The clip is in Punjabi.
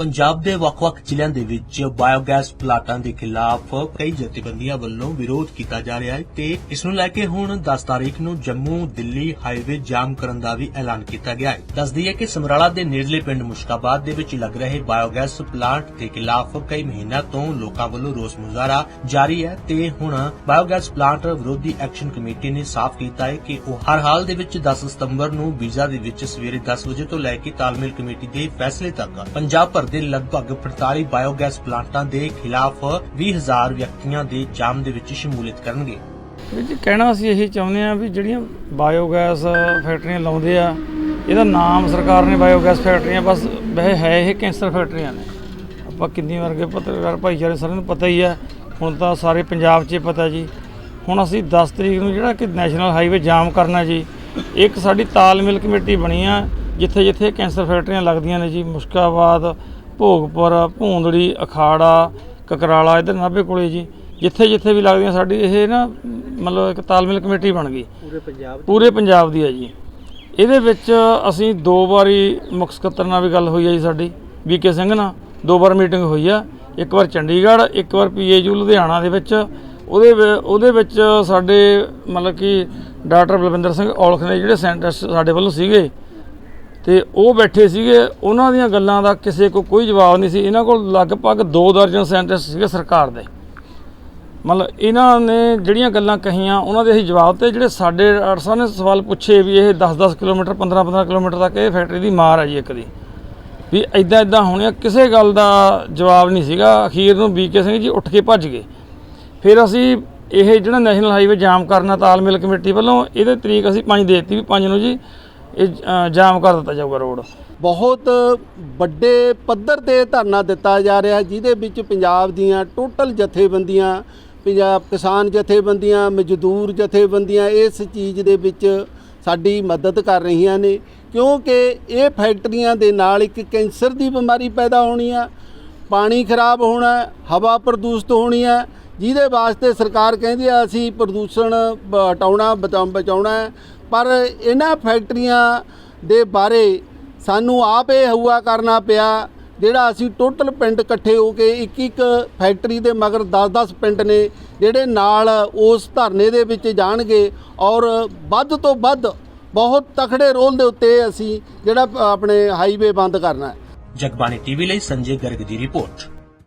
ਪੰਜਾਬ ਦੇ ਵੱਖ-ਵੱਖ ਜ਼ਿਲ੍ਹਿਆਂ ਦੇ ਵਿੱਚ ਬਾਇਓਗੈਸ ਪਲਾਂਟਾਂ ਦੇ ਖਿਲਾਫ ਕਈ ਜਥੇਬੰਦੀਆਂ ਵੱਲੋਂ ਵਿਰੋਧ ਕੀਤਾ ਜਾ ਰਿਹਾ ਹੈ ਤੇ ਇਸ ਨੂੰ ਲੈ ਕੇ ਹੁਣ 10 ਤਾਰੀਖ ਨੂੰ ਜੰਮੂ, ਦਿੱਲੀ ਹਾਈਵੇ ਜਾਮ ਕਰਨ ਦਾ ਵੀ ਐਲਾਨ ਕੀਤਾ ਗਿਆ ਹੈ। ਦੱਸਦੀ ਹੈ ਕਿ ਸਮਰਾਲਾ ਦੇ ਨੇੜਲੇ ਪਿੰਡ ਮੁਸ਼ਕਾਬਾਦ ਦੇ ਵਿੱਚ ਲੱਗ ਰਹੇ ਬਾਇਓਗੈਸ ਪਲਾਂਟ ਦੇ ਖਿਲਾਫ ਕਈ ਮਹੀਨਿਆਂ ਤੋਂ ਲੋਕਾਂ ਵੱਲੋਂ ਰੋਸ ਮੁਜ਼ਾਹਰਾ ਜਾਰੀ ਹੈ ਤੇ ਹੁਣ ਬਾਇਓਗੈਸ ਪਲਾਂਟ ਵਿਰੋਧੀ ਐਕਸ਼ਨ ਕਮੇਟੀ ਨੇ ਸਾਫ਼ ਕੀਤਾ ਹੈ ਕਿ ਉਹ ਹਰ ਹਾਲ ਦੇ ਵਿੱਚ 10 ਸਤੰਬਰ ਨੂੰ ਵੀਜ਼ਾ ਦੇ ਵਿੱਚ ਸਵੇਰੇ 10 ਵਜੇ ਤੋਂ ਲੈ ਕੇ ਤਾਲਮੇਲ ਕਮੇਟੀ ਦੇ ਫੈਸਲੇ ਤੱਕ ਪੰਜਾਬ ਭਰ ਦੇ ਲਗਭਗ 45 ਬਾਇਓਗੈਸ ਪਲਾਂਟਾਂ ਦੇ ਖਿਲਾਫ 20000 ਵਿਅਕਤੀਆਂ ਦੇ ਜਾਮ ਦੇ ਵਿੱਚ ਸ਼ਮੂਲੀਅਤ ਕਰਨਗੇ। ਵੀਰ ਕਹਿਣਾ ਅਸੀਂ ਇਹੀ ਚਾਹੁੰਦੇ ਆ ਵੀ ਜਿਹੜੀਆਂ ਬਾਇਓਗੈਸ ਫੈਕਟਰੀਆਂ ਲਾਉਂਦੇ ਆ, ਇਹਦਾ ਨਾਮ ਸਰਕਾਰ ਨੇ ਬਾਇਓਗੈਸ ਫੈਕਟਰੀਆਂ, ਬਸ ਵੈਸੇ ਹੈ ਇਹ ਕੈਂਸਰ ਫੈਕਟਰੀਆਂ ਨੇ। ਆਪਾਂ ਕਿੰਨੀ ਵਰਗੇ ਪੱਤਰਕਾਰ ਭਾਈਚਾਰੇ ਸਾਰਿਆਂ ਨੂੰ ਪਤਾ ਹੀ ਆ, ਹੁਣ ਤਾਂ ਸਾਰੇ ਪੰਜਾਬ 'ਚ ਪਤਾ ਜੀ। ਹੁਣ ਅਸੀਂ 10 ਤਰੀਕ ਨੂੰ ਜਿਹੜਾ ਕਿ ਨੈਸ਼ਨਲ ਹਾਈਵੇ ਜਾਮ ਕਰਨਾ ਜੀ, ਇੱਕ ਸਾਡੀ ਤਾਲਮੇਲ ਕਮੇਟੀ ਬਣੀ ਆ, ਜਿੱਥੇ ਜਿੱਥੇ ਕੈਂਸਰ ਫੈਕਟਰੀਆਂ ਲੱਗਦੀਆਂ ਨੇ ਜੀ, ਮੁਸ਼ਕਾਬਾਦ ਭੋਗਪੁਰ ਭੂੰਦੜੀ ਅਖਾੜਾ ਕਕਰਾਲਾ ਇਧਰ ਨਾਭੇ ਕੋਲੇ ਜੀ। ਜਿੱਥੇ ਜਿੱਥੇ ਵੀ ਲੱਗਦੀਆਂ ਸਾਡੀ ਇਹ ਨਾ ਮਤਲਬ ਇੱਕ ਤਾਲਮੇਲ ਕਮੇਟੀ ਬਣ ਗਈ। ਪੂਰੇ ਪੰਜਾਬ ਪੂਰੇ ਪੰਜਾਬ ਦੀ ਹੈ ਜੀ। ਇਹਦੇ ਵਿੱਚ ਅਸੀਂ ਦੋ ਵਾਰੀ ਮੁੱਖ ਸਕੱਤਰ ਨਾਲ ਵੀ ਗੱਲ ਹੋਈ ਹੈ ਜੀ ਸਾਡੀ ਵੀਕੇ ਸਿੰਘ ਨਾਲ। ਦੋ ਵਾਰ ਮੀਟਿੰਗ ਹੋਈ ਆ। ਇੱਕ ਵਾਰ ਚੰਡੀਗੜ੍ਹ ਇੱਕ ਵਾਰ ਪੀਏਯੂ ਲੁਧਿਆਣਾ ਦੇ ਵਿੱਚ। ਉਹਦੇ ਉਹਦੇ ਵਿੱਚ ਸਾਡੇ ਮਤਲਬ ਕਿ ਡਾਕਟਰ ਬਲਵਿੰਦਰ ਸਿੰਘ ਔਲਖ ਨੇ ਜਿਹੜੇ ਸਾਇੰਟਿਸਟ ਸਾਡੇ ਵੱਲੋਂ ਸੀਗੇ ਤੇ ਉਹ ਬੈਠੇ ਸੀਗੇ, ਉਹਨਾਂ ਦੀਆਂ ਗੱਲਾਂ ਦਾ ਕਿਸੇ ਕੋ ਕੋਈ ਜਵਾਬ ਨਹੀਂ ਸੀ। ਇਹਨਾਂ ਕੋਲ ਲਗਭਗ 2 ਦਰਜਨ ਸਾਇੰਟਿਸਟ ਸੀਗੇ ਸਰਕਾਰ ਦੇ। ਮਤਲਬ ਇਹਨਾਂ ਨੇ ਜਿਹੜੀਆਂ ਗੱਲਾਂ ਕਹੀਆਂ, ਉਹਨਾਂ ਦੇ ਅਸੀਂ ਜਵਾਬ ਤੇ ਜਿਹੜੇ ਸਾਡੇ ਡਾਕਟਰ ਸਾਹਿਬ ਨੇ ਸਵਾਲ ਪੁੱਛੇ ਵੀ ਇਹ 10-10 ਕਿਲੋਮੀਟਰ 15-15 ਕਿਲੋਮੀਟਰ ਤੱਕ ਇਹ ਫੈਕਟਰੀ ਦੀ ਮਾਰ ਹੈ ਜੀ ਇੱਕ ਦੀ। ਵੀ ਐਦਾਂ ਐਦਾਂ ਹੋਣਿਆ ਕਿਸੇ ਗੱਲ ਦਾ ਜਵਾਬ ਨਹੀਂ ਸੀਗਾ। ਅਖੀਰ ਨੂੰ ਬੀਕੇ ਸਿੰਘ ਜੀ ਉੱਠ ਕੇ ਭੱਜ ਗਏ। ਫਿਰ ਅਸੀਂ ਇਹ ਜਿਹੜਾ ਨੈਸ਼ਨਲ ਹਾਈਵੇ ਜਾਮ ਕਰਨਾ ਤਾਲਮੇਲ ਕਮੇਟੀ ਵੱਲੋਂ, ਇਹਦੇ ਤਰੀਕ ਅਸੀਂ 5 ਦੇਤੀ ਵੀ 5 ਨੂੰ ਜੀ ਇਹ ਅ, ਜਾਮ ਕਰ ਦਿੱਤਾ ਜਾਊਗਾ ਰੋਡ। ਬਹੁਤ ਵੱਡੇ ਪੱਧਰ ਤੇ ਧਰਨਾ ਦਿੱਤਾ ਜਾ ਰਿਹਾ ਜਿਹਦੇ ਵਿੱਚ ਪੰਜਾਬ ਦੀਆਂ ਟੋਟਲ ਜਥੇਬੰਦੀਆਂ ਪੰਜਾਬ ਕਿਸਾਨ ਜਥੇਬੰਦੀਆਂ ਮਜ਼ਦੂਰ ਜਥੇਬੰਦੀਆਂ ਇਸ ਚੀਜ਼ ਦੇ ਵਿੱਚ ਸਾਡੀ ਮਦਦ ਕਰ ਰਹੀਆਂ ਨੇ। ਕਿਉਂਕਿ ਇਹ ਫੈਕਟਰੀਆਂ ਦੇ ਨਾਲ ਇੱਕ ਕੈਂਸਰ ਦੀ ਬਿਮਾਰੀ ਪੈਦਾ ਹੋਣੀ ਆ ਪਾਣੀ ਖਰਾਬ ਹੋਣਾ ਹੈ, ਹਵਾ ਪ੍ਰਦੂਸ਼ਿਤ ਹੋਣੀ ਹੈ ਜਿਹਦੇ ਵਾਸਤੇ ਸਰਕਾਰ ਕਹਿੰਦੀ ਆ ਅਸੀਂ ਪ੍ਰਦੂਸ਼ਣ ਬ- ਹਟਾਉਣਾ ਬਚਾ- ਬਚਾਉਣਾ ਹੈ। ਪਰ ਇਹਨਾਂ ਫੈਕਟਰੀਆਂ ਦੇ ਬਾਰੇ ਸਾਨੂੰ ਆਪ ਇਹ ਹਊਆ ਕਰਨਾ ਪਿਆ, ਜਿਹੜਾ ਅਸੀਂ ਟੋਟਲ ਪਿੰਡ ਇਕੱਠੇ ਹੋ ਕੇ ਇੱਕ ਇੱਕ ਫੈਕਟਰੀ ਦੇ ਮਗਰ 10-10 ਪਿੰਡ ਨੇ, ਜਿਹੜੇ ਨਾਲ ਉਸ ਧਰਨੇ ਦੇ ਵਿੱਚ ਜਾਣਗੇ ਔਰ ਵੱਧ ਤੋਂ ਵੱਧ ਬਹੁਤ ਤਖੜੇ ਰੋਲ ਦੇ ਉੱਤੇ ਅਸੀਂ ਜਿਹੜਾ ਆਪਣੇ ਹਾਈਵੇ ਬੰਦ ਕਰਨਾ ਹੈ। ਜਗਬਾਣੀ ਟੀਵੀ ਲਈ ਸੰਜੇ ਗਰਗ ਦੀ ਰਿਪੋਰਟ।